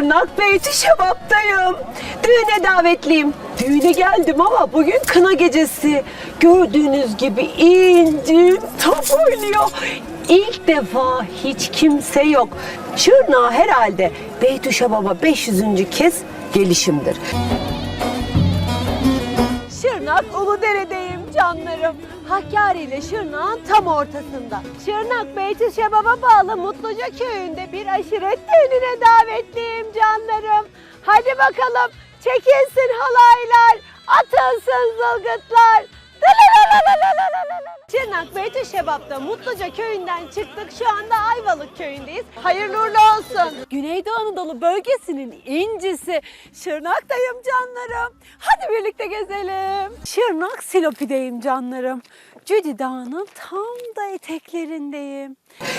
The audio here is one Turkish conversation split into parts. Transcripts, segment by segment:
Şırnak Beyti Şebap'tayım. Düğüne davetliyim. Düğüne geldim ama bugün kına gecesi. Gördüğünüz gibi incim top oynuyor. İlk defa hiç kimse yok. Şırnak herhalde Beyti Şebap'a 500. kez gelişimdir. Şırnak Uludere'deyim canlarım. Hakkari ile Şırnak'ın tam ortasında. Şırnak Beyti Şebap'a bağlı Mutluca köyünde bir aşiret düğününe davetliyim canlarım. Hadi bakalım çekilsin halaylar, atılsın zılgıtlar. Dılalalalalalala. Şırnak Beyti Şebap'ta Mutluca köyünden çıktık. Şu anda Ayvalık köyündeyiz. Hayırlı uğurlu olsun. Güneydoğu Anadolu bölgesinin incisi Şırnak'tayım canlarım. Hadi birlikte gezelim. Şırnak Silopi'deyim canlarım. Cüdi Dağı'nın tam da eteklerindeyim.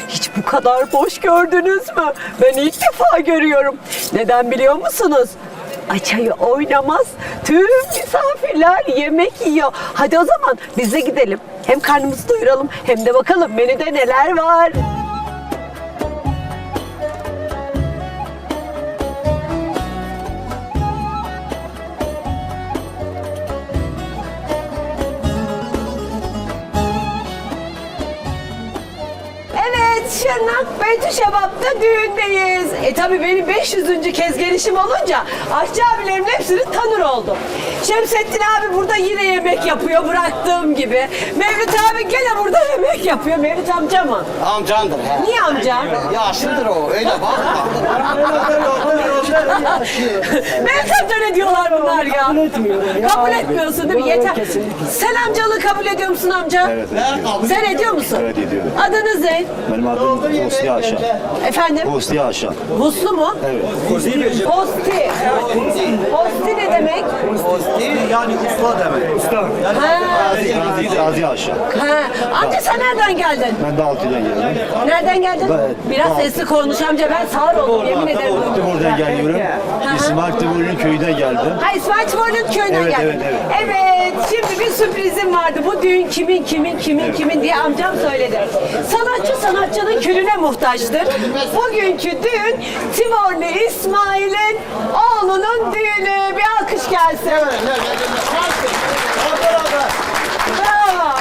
Hiç bu kadar boş gördünüz mü? Ben ilk defa görüyorum. Neden biliyor musunuz? Açayı oynamaz. Tüm misafirler yemek yiyor. Hadi o zaman biz de gidelim. Hem karnımızı doyuralım hem de bakalım menüde neler var. Şırnak Beyti Şebap'ta düğündeyiz. E tabi benim 500. kez gelişim olunca aşçı abilerimin hepsini tanır oldum. Şemsettin abi burada yine yemek yapıyor bıraktığım gibi. Mevlüt abi gene burada yemek yapıyor. Mevlüt amca mı? Amcandır he. Niye amca? Yaşlıdır o öyle bak. Mevlüt amca ne diyorlar bunlar ya? Kabul etmiyorum. Kabul etmiyorsun değil mi? Yeter. Sen amcalığı kabul ediyor musun amca? Evet. Sen ediyor musun? Evet, ediyorum. Adınız ne? Benim adım Hosni Aşan. Efendim? Hosni Aşan. Huslu mu? Evet. Posti. Posti ne demek? yani usta demek. Usta. Ha. Gazi, Gazi Aşan. Ha. Amca sen nereden geldin? Ben de Altı'dan geldim. Nereden geldin? Ben- Biraz ben- sesli konuş amca ben sağır oldum yemin ederim. Timur'dan geliyorum. İsmail Timur'un köyünden geldim. Ha İsmail Timur'un köyünden Evet, geldin. evet, Evet, şimdi bir sürprizim vardı. Bu düğün kimin kimin kimin kimin diye amcam söyledi. Sanatçı sanatçının külüne muhtaçtır. Bugünkü düğün Timurlu İsmail'in oğlunun düğünü. Bir alkış gelsin. Bravo.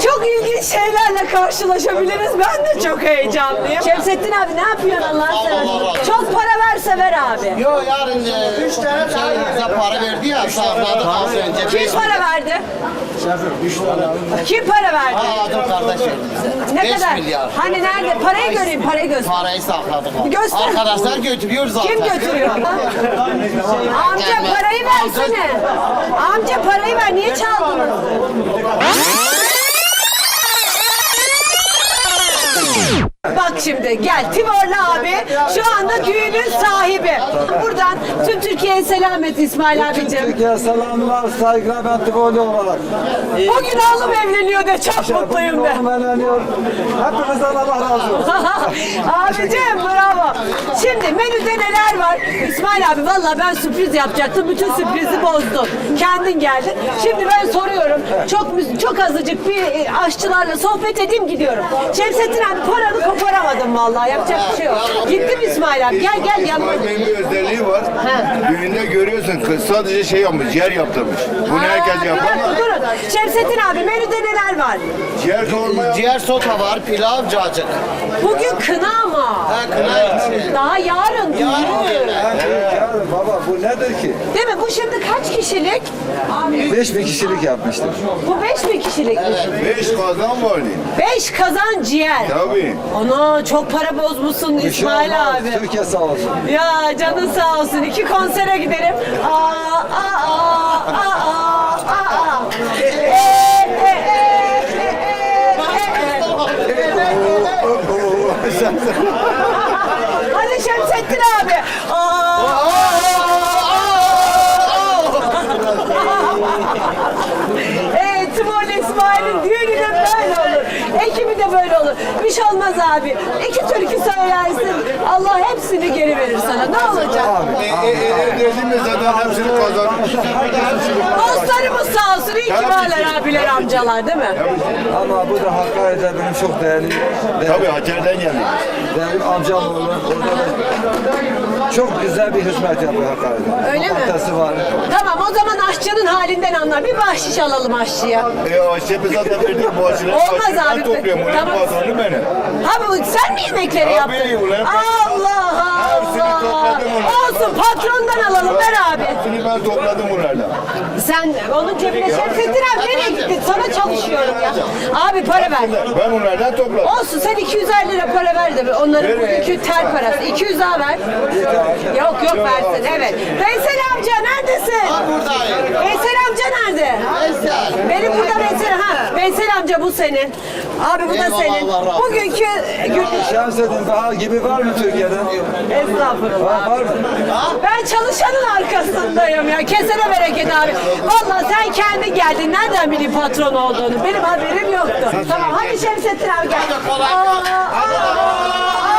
Çok ilginç şeylerle karşılaşabiliriz. Ben de çok heyecanlıyım. Şemsettin abi ne yapıyorsun Allah'ın seversen? Çok para verse ver abi. Yo yarın e, üç tane bize para verdi ya sağladık az önce. Kim para verdi? Kim para verdi? Aa, Adım kardeş verdi bize. Ne Beş kadar? milyar. Hani nerede? Parayı göreyim, parayı göster. Parayı sakladık. abi. Göster. Arkadaşlar götürüyor zaten. Kim götürüyor? Amca parayı versene. Amca parayı ver. Niye çaldınız? Bak şimdi gel Timurlu abi şu anda düğünün sahibi. Buradan tüm Türkiye'ye selam et İsmail abicim. Türkiye selamlar, saygılar ben Tıboli olarak. Bugün oğlum evleniyor de çok mutluyum de. Oğlum evleniyor. Hepinizden Allah razı olsun. Abicim bravo. Şimdi menüde neler var? İsmail abi valla ben sürpriz yapacaktım. Bütün sürprizi bozdun. Kendin geldin. Şimdi ben soruyorum. Çok çok azıcık bir aşçılarla sohbet edeyim gidiyorum. Şemsettin abi paranı koparamadım vallahi. Yapacak bir şey yok. Gittim İsmail abi. Gel gel yanıma. Benim bir özelliği var. Düğünde görüyorsun kız sadece şey yapmış, ciğer yaptırmış. Bunu herkes dakika, durun. Şemsettin abi menüde neler var? Ciğer kavurma Ciğer sopa var, pilav, cacık. Bugün kına ama. Ha kına içi. Daha yarın düğün. Ya baba bu nedir ki? Değil mi? Bu şimdi kaç kişilik? 5000 kişilik yapmıştır. Bu beş bin kişilikmiş. Beş kazan var diye. Beş kazan ciğer. Tabii. Ana çok para bozmuşsun Bir şey İsmail olmaz, abi. Türkiye sağ olsun. Ya canın sağ olsun. İki konsere gidelim. Aa, aa, aa, aa, aa, aa. Scheiße. Olur. Bir şey olmaz abi. İki türkü söylersin. Allah hepsini geri verir sana. Ne olacak? E, e, e, Evlendiğimiz zaten hepsini kazanmış. Dostlarımız sağ olsun. İyi ki varlar abiler, amcalar değil mi? Ama bu da Hakkari'de benim çok değerli, değerli, Tabii Hacer'den geldik. değerli amcam oğlu. Orada da çok güzel bir hizmet yapıyor Hakkari'de. Öyle mi? Lokantası var. Tamam o zaman aşçının halinden anla. Bir bahşiş alalım aşçıya. E o şefi zaten verdik bu açıdan. Olmaz abi. Ben topluyorum. Ulan Tamam. patronu benim. Ha bu sen mi yemekleri yaptın? ulan. Allah Hepsini Allah. topladım. Olsun patrondan alalım ver abi. Hepsini ben topladım bunlardan. Sen onun cebine Şemsettin abi nereye gittin? Sana çalışıyorum ya. Abi para ver. Ben bunlardan topladım. Olsun sen 250 lira para ver de onların bugünkü ter parası. 200 daha ver. Yok yok versin evet. Veysel amca neredesin? Buradayım. Veysel amca nerede? Benim burada Veysel ha. Veysel amca bu senin. Abi bu da Eyvallah, senin. Allah razı olsun. Bugünkü gün Şemsettin Bahar gibi var mı Türkiye'de? Estağfurullah. Var, var mı? Ben çalışanın arkasındayım ya. Kesene bereket abi. Vallahi sen kendi geldin. Nereden bileyim patron olduğunu? Benim haberim yoktu. Tamam hadi Şemsettin abi gel. Aa, aa, aa,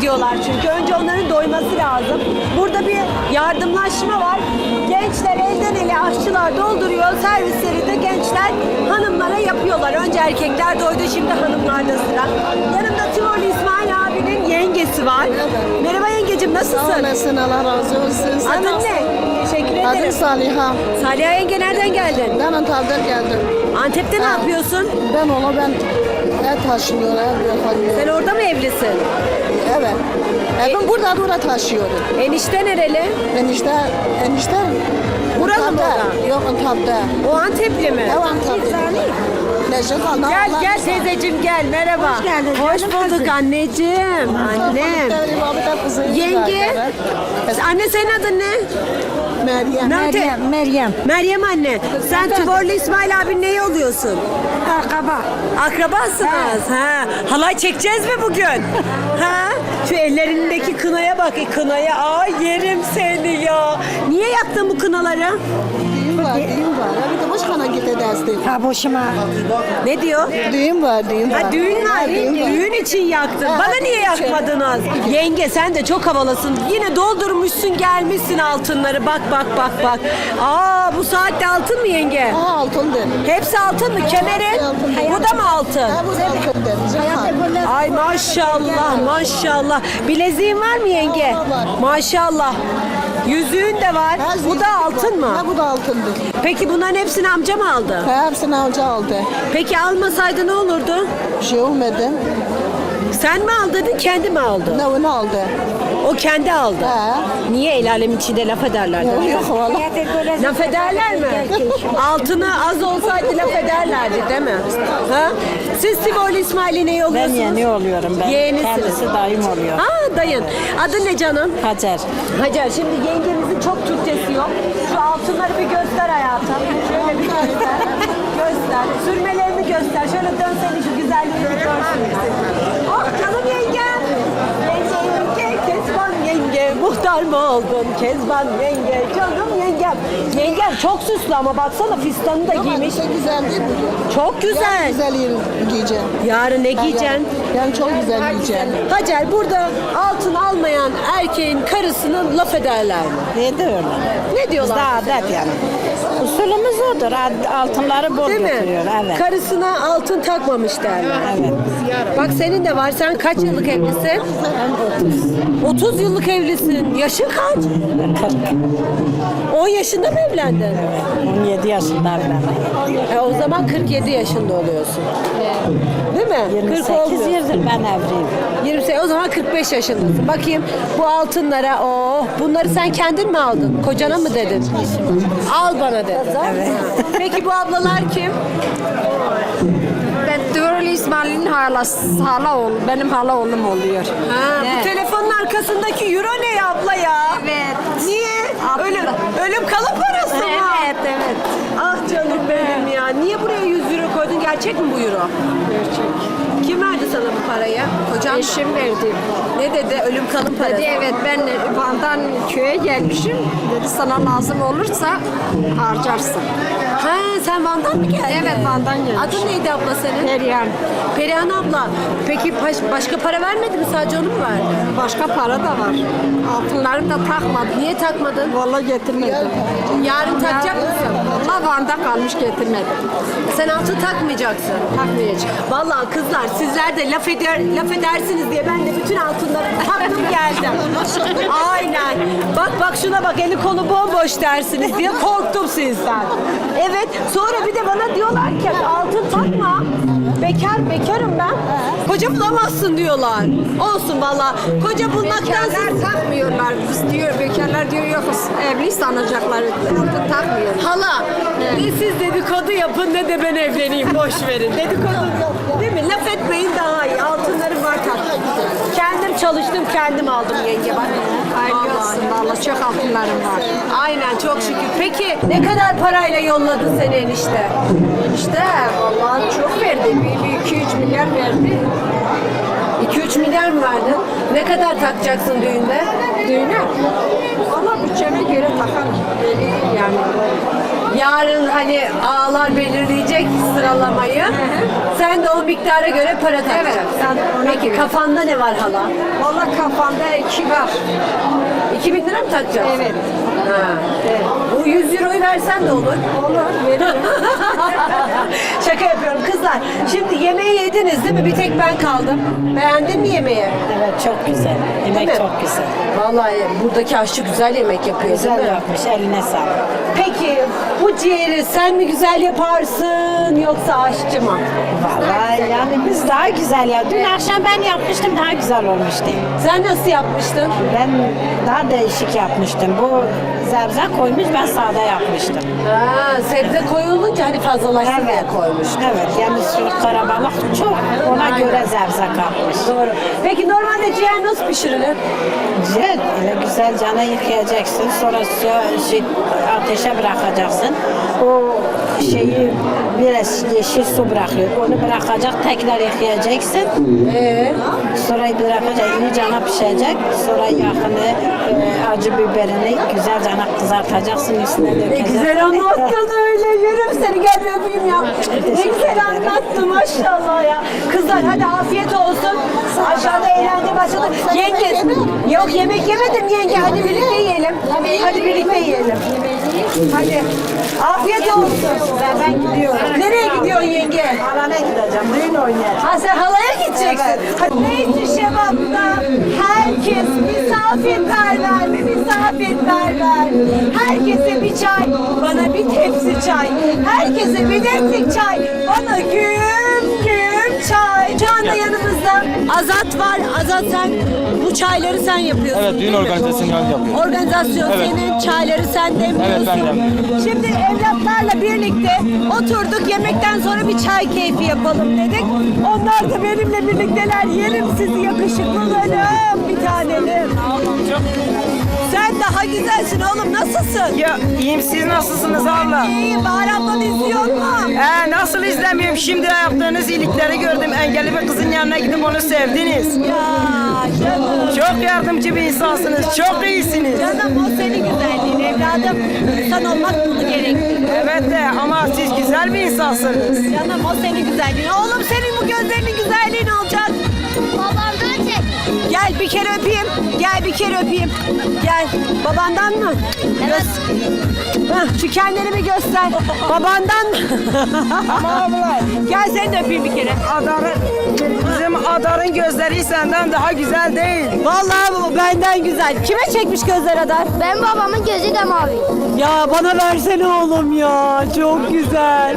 hizmet ediyorlar çünkü. Önce onların doyması lazım. Burada bir yardımlaşma var. Gençler elden ele aşçılar dolduruyor. Servisleri de gençler hanımlara yapıyorlar. Önce erkekler doydu şimdi hanımlarda sıra. Yanımda Tivoli İsmail abinin yengesi var. Merhaba yengecim Sağ nasılsın? olasın Allah razı olsun. Sen Adın nasılsın? ne? Teşekkür ederim. Adım Saliha. Saliha yenge nereden geldin? Ben Antalya'dan geldim. Antep'te ne Ha. yapıyorsun? Ben ona ben ev taşınıyorum, ev yapıyorum. Sen orada mı evlisin? Evet. Evim burada burada taşıyorum. Enişte nereli? Enişte, enişte Buralı mı. Yok Antep'te. O Antepli mi? Ev Antep'te. Neşet. Gel gel teyzeciğim gel merhaba. Hoş geldin, Hoş canım bulduk kızım. anneciğim. Annem. Yenge. Anne senin adın ne? Meryem. Nerede? Meryem. Meryem anne. Sen Tuborlu İsmail abin neyi oluyorsun? Akaba. Akrabasınız. Ha. Halay çekeceğiz mi bugün? ha? Şu ellerindeki kınaya bak. E, kınaya. Ay yerim seni ya. Niye yaktın bu kınaları? Düğün var, düğün var. Bir de başkana git edersin. Ha boşuma. Ne diyor? Düğün var, düğün var. Ha, düğün var. Ha, düğün var. Düğün için yaktın. Ha, Bana niye düğün için. yakmadınız? Yenge sen de çok havalısın. Yine doldurmuşsun gelmişsin altınları. Bak bak bak bak. Aa bu saatte altın mı yenge? Ha altındır. Hepsi altın mı? Kemerin? Bu da mı altın? Ha bu da altındır. Ay maşallah maşallah. Bileziğin var mı yenge? Maşallah. Yüzüğün de var. Ha, Bu da altın mı? Ha bu da altındır. Peki bunların hepsini amca mı aldı? Hepsini avcı aldı. Peki almasaydı ne olurdu? Bir şey olmadı. Sen mi aldırdın kendi mi aldı? Ne onu aldı. O kendi aldı. Ha. Niye el alem içinde laf ederler? Yok yok valla. Laf ederler mi? Altını az olsaydı laf ederlerdi değil mi? Ha? Siz Tivoli İsmail'in ne Ben oluyorsunuz? yeni oluyorum ben. Yeğenisiniz. Kendisi dayım oluyor. Ha dayın. Adı ne canım? Hacer. Hacer şimdi yengemizin çok Türkçesi yok. Şu altınları bir göster hayatım. Şöyle bir göster. göster. Sürmelerini göster. Şöyle dön seni şu güzelliğini bir görsün. Oh canım yengem. Yenge yenge Kezban yenge. Muhtar mı oldun Kezban yenge. Canım yengem. Yengem çok süslü ama baksana fistanı da giymiş. Çok güzel değil mi? Çok güzel. Güzel giyeceğim. Yarın ne giyeceksin? Yani, yani çok güzel giyeceğim. Hacer burada altın almayan erkeğin karısını laf ederler mi? Ne öyle. Ne diyorlar? adet yani. Usulümüz odur. Altınları bol Değil mi? götürüyor. Evet. Karısına altın takmamış derler. Evet. Bak senin de var. Sen kaç yıllık evlisin? Ben 30. 30 yıllık evlisin. Yaşın kaç? 40. 10 yaşında mı evlendin? 17 yaşında ben. E, o zaman 47 yaşında oluyorsun. Değil mi? 40 28 oldu. yıldır ben evliyim. 28 o zaman 45 yaşındasın. Bakayım bu altınlara oh bunları sen kendin mi aldın? Kocana mı dedin? Al bana dedin. Peki bu ablalar kim? Ben Tıvırlı İsmail'in halası, hala oğlu, benim hala oğlum oluyor. Ha, bu Evet. telefonun arkasındaki euro ne ya abla ya? Evet. Niye? Abla. Ölüm, ölüm kalıp parası mı? Evet, evet. Ah canım benim ya. Niye buraya 100 euro koydun? Gerçek mi bu euro? Gerçek. Sana bu parayı? Mı? Eşim verdi. Ne dedi? Ölüm kalım parası. Dedi evet ben Van'dan köye gelmişim. Dedi sana lazım olursa harcarsın. Ha sen Van'dan mı geldin? Evet, Van'dan gelmiş. Adın neydi abla senin? Perihan. Perihan abla. Peki baş- başka para vermedi mi? Sadece onu mu verdi? Başka para da var. Altınları da takmadım. Niye takmadın? Vallahi getirmedim. Yarın takacak mısın? Vallahi Van'da kalmış getirmedim. Sen altın takmayacaksın. Takmayacağım. Vallahi kızlar sizler de laf eder laf edersiniz diye ben de bütün altınları taktım geldim. Aynen. Bak bak şuna bak eli kolu bomboş dersiniz diye korktum sizden. Evet. Sonra bir de bana diyorlar ki altın takma. Bekar bekarım ben. Koca bulamazsın diyorlar. Olsun vallahi. Koca bulmaktansa Bekarlar takmıyorlar. Biz diyor bekarlar diyor yok evli sanacaklar. Takmıyor. Hala ne siz dedikodu yapın ne de ben evleneyim boş verin. Dedikodu değil mi? Laf etmeyin daha iyi. Altınlarım var tatlım. Kendim çalıştım kendim aldım yenge bak. Hayırlı olsun. Çok altınlarım var. Aynen çok şükür. Peki ne kadar parayla yolladı seni enişte? İşte vallahi çok verdi. Bir, bir iki üç milyar verdi. 2-3 milyar mı verdin? Ne kadar takacaksın düğünde? Düğüne. Valla bütçeme göre takarım. Yani Yarın hani ağalar belirleyecek sıralamayı. Sen de o miktara göre para takacaksın. Evet, ona Peki göre. kafanda ne var hala? valla kafamda iki var. 2000 lira mı takacaksın? Evet. Ha. Bu 100 euroyu versen de olur. Olur veririm. Şaka yapıyorum kızlar. Şimdi yemeği yediniz değil mi? Bir tek ben kaldım. Beğendin mi yemeği? Evet çok güzel. Mi? Yemek çok güzel. Vallahi buradaki aşçı güzel yemek yapıyor Güzel değil mi? yapmış. Eline sağlık. Peki bu ciğeri sen mi güzel yaparsın yoksa aşçı mı? Vallahi yani biz daha güzel ya. Dün akşam ben yapmıştım daha güzel olmuştu. Sen nasıl yapmıştın? Ben daha değişik yapmıştım. Bu zerze koymuş ben sade yapmıştım. Ha, sebze koyulunca hani fazlalaşsın diye koymuş. Evet yani şu karabalık çok ona göre zerze kalmış. Doğru. Peki normalde ciğer nasıl pişirilir? Ciğer öyle güzel cana yıkayacaksın. Sonra şey, ateşe bırakacaksın. O şeyi biraz yeşil su bırakıyor. Onu bırakacak tekrar yıkayacaksın. Ee, Sonra bırakacak iyi cana pişecek. Sonra yakını e, acı biberini güzel cana kızartacaksın üstüne ne dökeceksin. güzel anlattın öyle. Yürüm seni gel bir öpeyim ya. Ne güzel anlattın maşallah ya. Kızlar hadi afiyet olsun. Aşağıda eğlence başladı. Yenge, yok yemek yemedim yenge. Hadi birlikte yiyelim. Hadi birlikte yiyelim. Hadi. Afiyet olsun. Ben, ben gidiyorum. Nereye gidiyorsun yenge? Alana gideceğim. Düğün oynayacağım. Ha sen halaya gideceksin. Hadi. Neyse Şebap'ta herkes misafirperver mi misafirperver. Herkese bir çay, bana bir tepsi çay. Herkese bir demlik çay, bana güm güm çay. Şu anda yanımızda Azat var. Azat sen bu çayları sen yapıyorsun. Evet, düğün organizasyonu ben yapıyorum. Organizasyon Evet. senin, çayları sen demliyorsun. Evet, ben demliyorum. Şimdi evlatlarla birlikte oturduk yemekten sonra bir çay keyfi yapalım dedik. Onlar da benimle birlikteler. Yerim sizi yakışıklılarım bir tanelim. Sen daha güzelsin oğlum nasılsın? Ya iyiyim siz nasılsınız abla? İyi Bahar ablan izliyor mu? He nasıl izlemiyorum şimdi yaptığınız iyilikleri gördüm engelli bir kızın yanına gidip onu sevdiniz. Ya canım. Çok yardımcı bir insansınız çok iyisiniz. Canım o senin güzelliğin evladım. İnsan olmak bunu gerektirir. Evet de ama siz güzel bir insansınız. Canım o senin güzelliğin. Oğlum senin bu gözlerinin güzelliğin olacak. Gel bir kere öpeyim. Gel bir kere öpeyim. Gel. Babandan mı? Evet. Hah, şu kendini bir göster. Babandan mı? Gel seni de öpeyim bir kere. Adar'ın, bizim Adar'ın gözleri senden daha güzel değil. Vallahi bu benden güzel. Kime çekmiş gözler Adar? Ben babamın gözü de mavi. Ya bana versene oğlum ya. Çok güzel.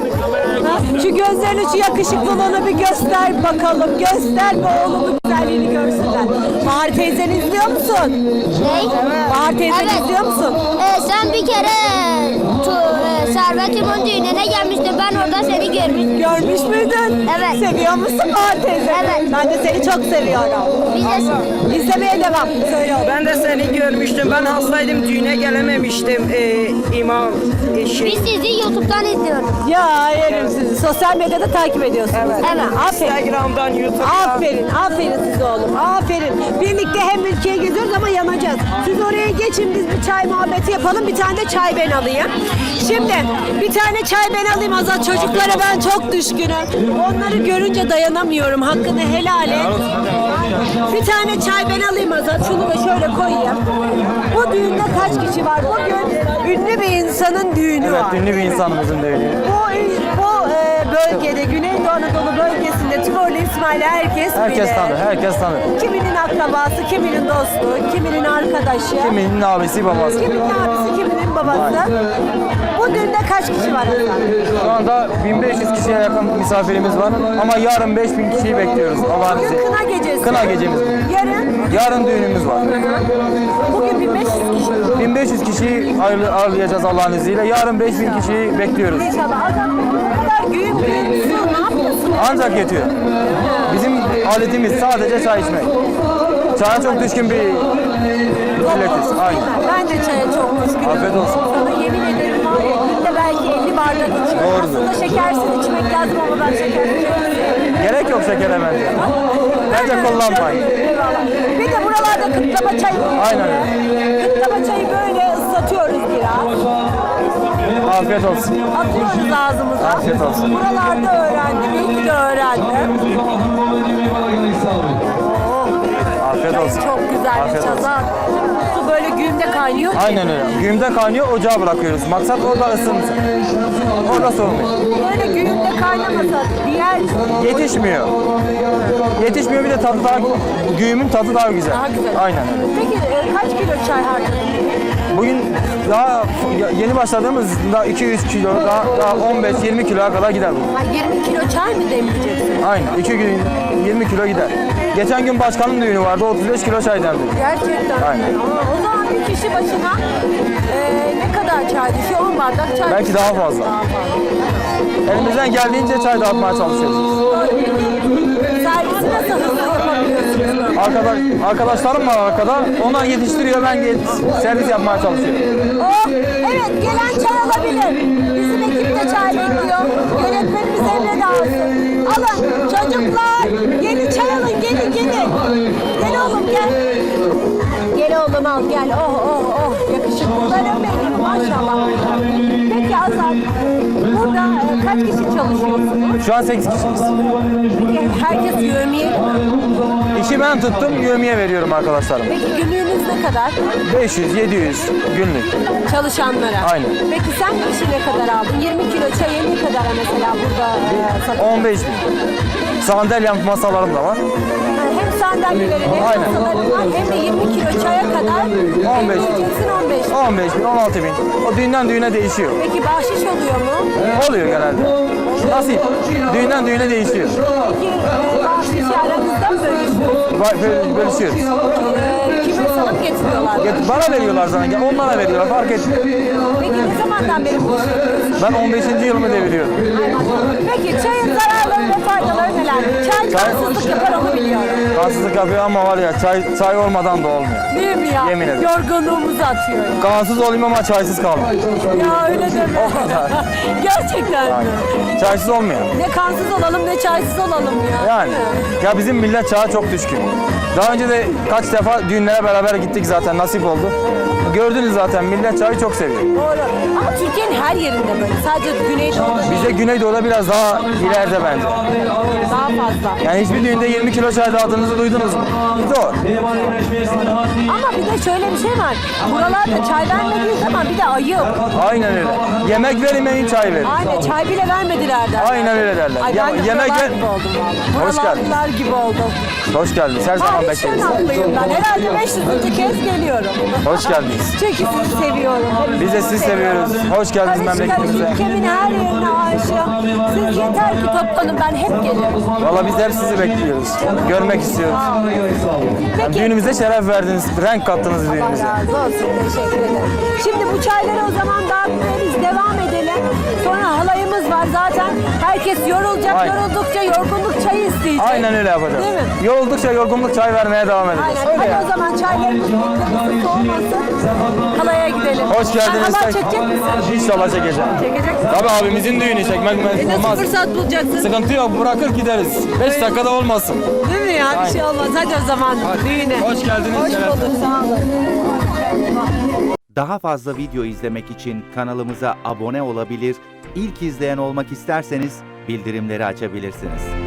Ha, Şu gözlerini şu yakışıklılığını bir göster bakalım. Göster be oğlumun güzelliğini görsünler. Bahar teyzeni izliyor musun? Ne? Bahar teyzeni izliyor musun? Ee, sen bir kere İmon düğününe gelmiştim. Ben orada seni görmüştüm. Görmüş müydün? Evet. Seviyor musun Bahar teyze? Evet. Ben de seni çok seviyorum. Biz de seni. İzlemeye devam. Söyle oğlum. Ben de seni görmüştüm. Ben hastaydım düğüne gelememiştim. Ee, imam e, şey. Biz sizi YouTube'dan izliyoruz. Ya yerim sizi. Sosyal medyada takip ediyorsunuz. Evet. Aferin. Instagram'dan, YouTube'dan. Aferin, aferin size oğlum, aferin. Birlikte hem ülkeyi geziyoruz ama yanacağız. Siz oraya geçin, biz bir çay muhabbeti yapalım. Bir tane de çay ben alayım. Şimdi bir tane çay ben alayım Azat. Çocuklara ben çok düşkünüm. Onları görünce dayanamıyorum. Hakkını helal et. Bir tane çay ben alayım Azat. Şunu da şöyle koyayım. Bu düğünde kaç kişi var? Bugün ünlü bir insanın düğünü var. Evet, ünlü bir insanımızın düğünü. Bu, bu e, bölgede, Güneydoğu Anadolu bölgesinde Tıborlu İsmail'i herkes, Herkes bilir. tanır, herkes tanır. Kiminin akrabası, kiminin dostu, kiminin arkadaşı. Kiminin abisi, babası. Kiminin abisi, kiminin babası. Bu düğünde kaç kişi var? Şu anda 1500 kişiye yakın misafirimiz var ama yarın 5000 kişiyi bekliyoruz Allah'ın Bugün izniyle. kına gecesi. Kına gecemiz. Yarın, Yarın düğünümüz var. bugün 1500 kişi. 1500 kişiyi ağırlı- ağırlayacağız Allah'ın izniyle. Yarın 5000 kişiyi bekliyoruz. İnşallah. Hasan bu kadar güğüm güğüm su ne yapıyorsun? Ancak yetiyor. Bizim aletimiz sadece çay içmek. Çaya çok düşkün bir milletiz. Aynen. Ben de çaya çok düşkünüm. Afiyet olsun. Sana yemin ederim var ya günde belki 50 bardak içiyorum. Doğrudur. Aslında şekersiz içmek lazım ama ben şekersiz. Gerek yok şekere bence. Bence kullanmayın. Bir de buralarda kıtlama çayı var. Aynen öyle. Kıtlama çayı böyle ıslatıyoruz biraz. Afiyet olsun. Atıyoruz ağzımıza. Afiyet olsun. Buralarda öğrendim. İyi ki de öğrendim. Olsun. Çok güzel bir Afiyet olsun. çazan. Su böyle güğümde kaynıyor. Aynen öyle. Güğümde kaynıyor, ocağa bırakıyoruz. Maksat orada ısınsın. Orada soğumuyor. Böyle güğümde kaynamasa diğer Yetişmiyor. Yetişmiyor bir de tadı daha, güğümün tadı daha güzel. Daha güzel. Aynen öyle. Peki e, kaç kilo çay harcadın? Bugün daha yeni başladığımız daha 200 kilo, daha, daha 15-20 kiloya kadar gider bu. Ha, 20 kilo çay mı demleyeceksin? Aynen. 2 gün 20 kilo gider. Geçen gün başkanın düğünü vardı. 35 kilo çay demdi. Gerçekten. Aynen. Aa, o zaman bir kişi başına e, ne kadar çay düşüyor? 10 bardak çay Belki düşüyor. daha fazla. Daha fazla. Elimizden geldiğince çay dağıtmaya çalışıyoruz. Servisi nasıl hızlı yapabiliyorsunuz? Arkadaş, arkadaşlarım var arkada. Onlar yetiştiriyor. Ben yet- servis yapmaya çalışıyorum. Oh, evet gelen çay alabilir. Bizim ekip de çay bekliyor. Yönetmenimiz Emre de alsın. Alın çocuklar. Gelin çay alın gelin gelin. Gel oğlum gel. Gel oğlum al gel. Oh oh oh. Yakışıklılarım benim maşallah. Peki Azat burada e, kaç kişi çalışıyorsunuz? Şu an 8 kişiyiz. Peki herkes yövmiye mi? İşi ben tuttum. Yövmiye veriyorum arkadaşlarım. Peki günlüğünüz ne kadar? 500, 700 günlük. Çalışanlara. Aynen. Peki sen işi ne kadar aldın? 20 kilo çayı ne kadar mesela burada e, satıyorsun? 15 bin. Sandalye masalarım da var. Hem sandalyeleri hem Aynen. masaları var hem de 20 kilo çaya kadar 15. ödeyeceksin 15. 15 bin, 16 bin. O düğünden düğüne değişiyor. Peki bahşiş oluyor mu? Oluyor genelde. Nasip. Düğünden düğüne değişiyor. Peki e, bahşişi aranızda mı bölüşüyorsunuz? Ba- böl- Bölüşüyoruz. E, kime salıp getiriyorlar? Get- Bana veriyorlar zaten. Onlara veriyorlar. Fark etmiyor. Peki ne zamandan beri bu işi yapıyorsun? Ben 15. yılımı deviriyorum. Peki çayın zararları ve faydaları neler? Çay Çay- kansızlık yapar onu biliyorum. Kansızlık yapıyor ama var ya çay çay olmadan da olmuyor. Değil mi ya? Yemin ederim. Yorgunluğumuzu atıyor ya. Kansız olayım ama çaysız kalmıyor. Ya öyle deme. O kadar. Gerçekten mi? Çaysız olmuyor. Ne kansız olalım ne çaysız olalım ya. Yani ya bizim millet çağa çok düşkün. Daha önce de kaç defa düğünlere beraber gittik zaten nasip oldu. Gördünüz zaten millet çayı çok seviyor. Doğru. Ama Türkiye'nin her yerinde böyle. Sadece Güneydoğu'da. Bizde Güneydoğu'da biraz daha ileride bence. Daha fazla. Yani hiçbir düğünde 20 kilo çay dağıttığınızı duydunuz mu? Zor. Ama bir de şöyle bir şey var. Buralarda çay vermediği zaman bir de ayıp. Aynen öyle. Yemek vermeyin çay verin. Aynen çay bile vermediler derler. Aynen öyle derler. Ay ben de yemek buralar gibi oldum valla. Hoş geldin. Buralar gibi oldum. Hoş geldiniz. Her zaman Ay bekleriz. Ben. Herhalde 500. kez geliyorum. Hoş geldiniz. Çünkü sizi seviyorum. Biz de sizi seviyoruz. Hoş geldiniz memleketimize. ülkemin her yerine aşığım. Siz yeter ki toplanın ben hep geliyorum. Valla biz de hep sizi bekliyoruz. Görmek istiyoruz. Yani düğünümüze şeref verdiniz, renk kattınız düğünümüze. razı olsun. Teşekkür ederim. Şimdi bu çayları o zaman dağıtmaya biz devam edelim. Sonra halayımız var zaten. Herkes yorulacak. Aynen. Yoruldukça yorgunluk çayı isteyecek. Aynen öyle yapacağız. Değil mi? Yoruldukça yorgunluk çay vermeye devam edeceğiz. Aynen. Öyle Hadi yani. o zaman çaylarımız soğumasın. Halaya gidelim. Hoş geldiniz. Sen halay çekecek misin? İnşallah çekeceğim. Çekecek misin? Tabii abimizin düğünü çekmek E nasıl olmaz. fırsat bulacaksın? Sıkıntı yok bırakır gideriz. 5 dakikada olmasın. Değil mi ya? Bir şey olmaz. Hadi o zaman düğüne. Hoş geldiniz. Hoş bulduk. Sağ olun. Daha fazla video izlemek için kanalımıza abone olabilir, ilk izleyen olmak isterseniz bildirimleri açabilirsiniz.